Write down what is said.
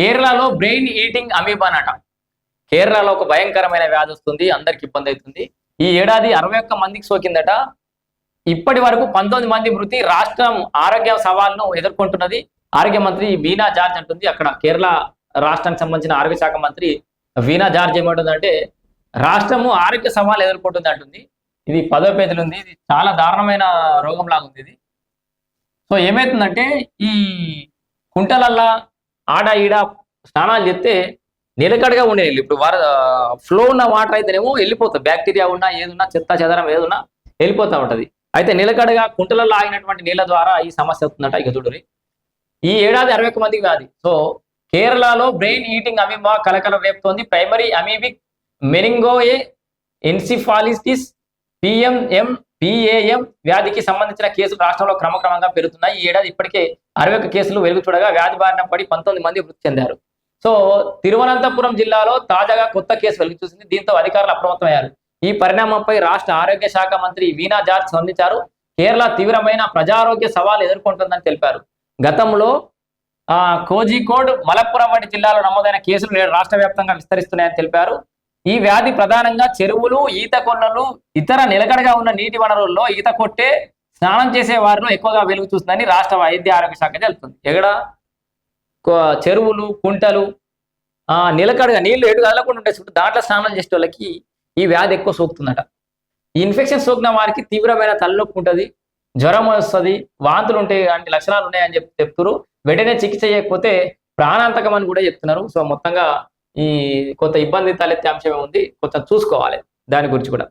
కేరళలో brain eating అమీబాన్ అట కేరళలో ఒక భయంకరమైన వ్యాధి వస్తుంది అందరికి ఇబ్బంది అవుతుంది. ఈ ఏడాది అరవై ఒక్క మందికి సోకిందట. ఇప్పటి వరకు పంతొమ్మిది మంది మృతి రాష్ట్రం ఆరోగ్య సవాల్ను ఎదుర్కొంటున్నది. ఆరోగ్య మంత్రి వీణా జార్జ్ అంటుంది అక్కడ కేరళ రాష్ట్రానికి సంబంధించిన ఆరోగ్య శాఖ మంత్రి వీణా జార్జ్ ఏమంటుందంటే రాష్ట్రము ఆరోగ్య సవాల్ ఎదుర్కొంటుంది అంటుంది. ఇది పదో పేజీలు ఉంది ఇది చాలా దారుణమైన రోగం లాగా ఉంది ఇది. సో ఏమవుతుందంటే ఈ కుంటలల్లా ఆడ ఈడ స్నానాలు చేస్తే నిలకడగా ఉండే నీళ్ళు. ఇప్పుడు వార ఫ్లో ఉన్న వాటర్ అయితేనేమో వెళ్ళిపోతుంది బ్యాక్టీరియా ఉన్నా ఏదున్నా చెత్త చెదరం ఏదున్నా వెళ్ళిపోతా ఉంటది. అయితే నిలకడగా కుంటలలో ఆగినటువంటి నీళ్ళ ద్వారా ఈ సమస్య వస్తుందట ఇక చూడరి ఈ ఏడాది అరవై ఒక్క మందికి వ్యాధి సో కేరళలో బ్రెయిన్ ఈటింగ్ అమీబా కలకల రేపుతోంది. Primary amoebic meningoencephalitis P M M P A M వ్యాధికి సంబంధించిన కేసులు రాష్ట్రంలో క్రమక్రమంగా పెరుగుతున్నాయి. ఈ ఏడాది ఇప్పటికే అరవై కేసులు వెలుగు చూడగా వ్యాధి బారిన పడి పంతొమ్మిది మంది మృతి చెందారు. సో తిరువనంతపురం జిల్లాలో తాజాగా కొత్త కేసు వెలుగు చూసింది. దీంతో అధికారులు అప్రమత్తమయ్యారు. ఈ పరిణామంపై రాష్ట్ర ఆరోగ్య శాఖ మంత్రి వీణా జార్జ్ స్పందించారు. కేరళ తీవ్రమైన ప్రజారోగ్య సవాలు ఎదుర్కొంటుందని తెలిపారు. గతంలో ఆ కోజికోడ్ మలప్పురం వంటి జిల్లాలో నమోదైన కేసులు రాష్ట్ర వ్యాప్తంగా విస్తరిస్తున్నాయని తెలిపారు. ఈ వ్యాధి ప్రధానంగా చెరువులు ఈత కొండలు ఇతర నిలకడగా ఉన్న నీటి వనరుల్లో ఈత కొట్టే స్నానం చేసే వారిలో ఎక్కువగా వెలుగు చూస్తుందని రాష్ట్ర వైద్య ఆరోగ్య శాఖ తెలుపుతుంది. ఎక్కడ? చెరువులు కుంటలు ఆ నిలకడగా నీళ్ళు ఎటు కదలకుండా ఉంటాయి చుట్టూ దాంట్లో స్నానం చేసే వాళ్ళకి ఈ వ్యాధి ఎక్కువ సోకుతుందట. ఈ ఇన్ఫెక్షన్ సోకిన వారికి తీవ్రమైన తలనొప్పి ఉంటుంది జ్వరం వస్తుంది వాంతులు ఉంటాయి అంటే లక్షణాలు ఉన్నాయని చెప్పి చెప్తున్నారు వెంటనే చికిత్స చేయకపోతే ప్రాణాంతకం అని కూడా చెప్తున్నారు. సో మొత్తంగా ఈ కొంత ఇబ్బంది తలెత్తే అంశమే ఉంది కొంచెం చూసుకోవాలి. దాని గురించి కూడా.